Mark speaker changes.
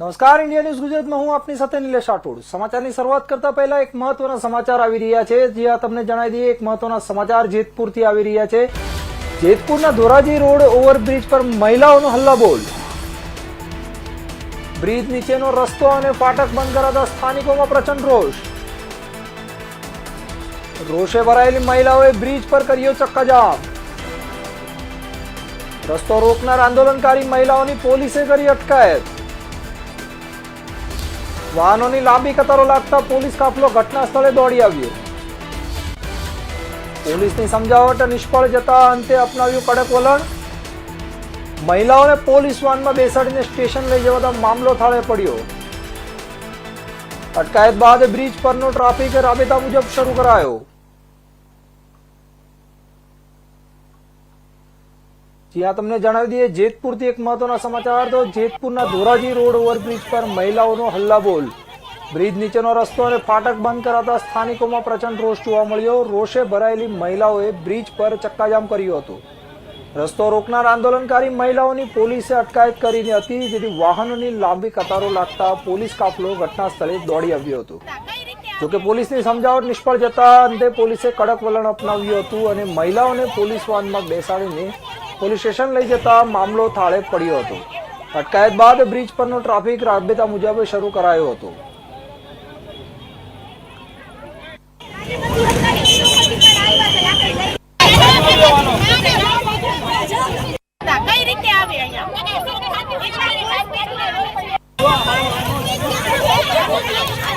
Speaker 1: નમસ્કાર, India news ગુજરાતમાં હું આપની સાથે નિલેશ રાઠોડ. સમાચારની શરૂઆત કરતા પહેલા એક મહત્વના સમાચાર આવી રહ્યા છે, જે આ તમને જણાવી દઈએ, એક મહત્વના સમાચાર જેતપુરથી આવી રહ્યા છે. જેતપુરના ધોરાજી રોડ ઓવરબ્રિજ પર મહિલાઓનો હલ્લાબોલ બ્રિજ નીચેનો રસ્તો અને ફાટક બંધ કરાતા સ્થાનિકોમાં પ્રચંડ રોષ. રોષે ભરાયેલી મહિલાઓએ બ્રિજ પર કર્યો ચક્કાજામ. રસ્તો રોકનાર આંદોલનકારી મહિલાઓની પોલીસે કરી અટકાયત. વાહનોની લાંબી કતારો લાગતા પોલીસ કાફલો ઘટના સ્થળે દોડી આવ્યો. પોલીસની સમજાવટ નિષ્ફળ જતા અંતે અપનાવ્યું કડક વલણ. મહિલાઓને પોલીસ વાનમાં બેસાડીને સ્ટેશન લઈ જવાતા મામલો થાળે પડ્યો. અટકાયત બાદ બ્રિજ પરનો ટ્રાફિક રાબેતા મુજબ શરૂ કરાયો. જ્યાં તમને જણાવી દઈએ, જેતપુરથી એક મહત્વના સમાચાર તો જેતપુરના ધોરાજી રોડ ઓવરબ્રિજ પર મહિલાઓનો હલ્લાબોલ. બ્રિજ નીચેનો રસ્તો અને ફાટક બંધ કરાતા સ્થાનિકોમાં પ્રચંડ રોષ જોવા મળ્યો. રોષે ભરાયેલી મહિલાઓએ બ્રિજ પર ચક્કાજામ કર્યું હતું. રસ્તો રોકનાર આંદોલનકારી મહિલાઓની પોલીસે અટકાયત કરી હતી, જેથી વાહનોની લાંબી કતારો લાગતા પોલીસ કાફલો ઘટના સ્થળે દોડી આવ્યો હતો. જોકે પોલીસની સમજાવટ નિષ્ફળ જતા અંતે પોલીસે કડક વલણ અપનાવ્યું હતું અને મહિલાઓને પોલીસ વાનમાં બેસાડીને પોલીસ સ્ટેશન લઈ જતા મામલો થાળે પડ્યો હતો અટકાયત બાદ બ્રિજ પરનો ટ્રાફિક રાબેતા મુજબ શરૂ કરાયો હતો
Speaker 2: Yeah.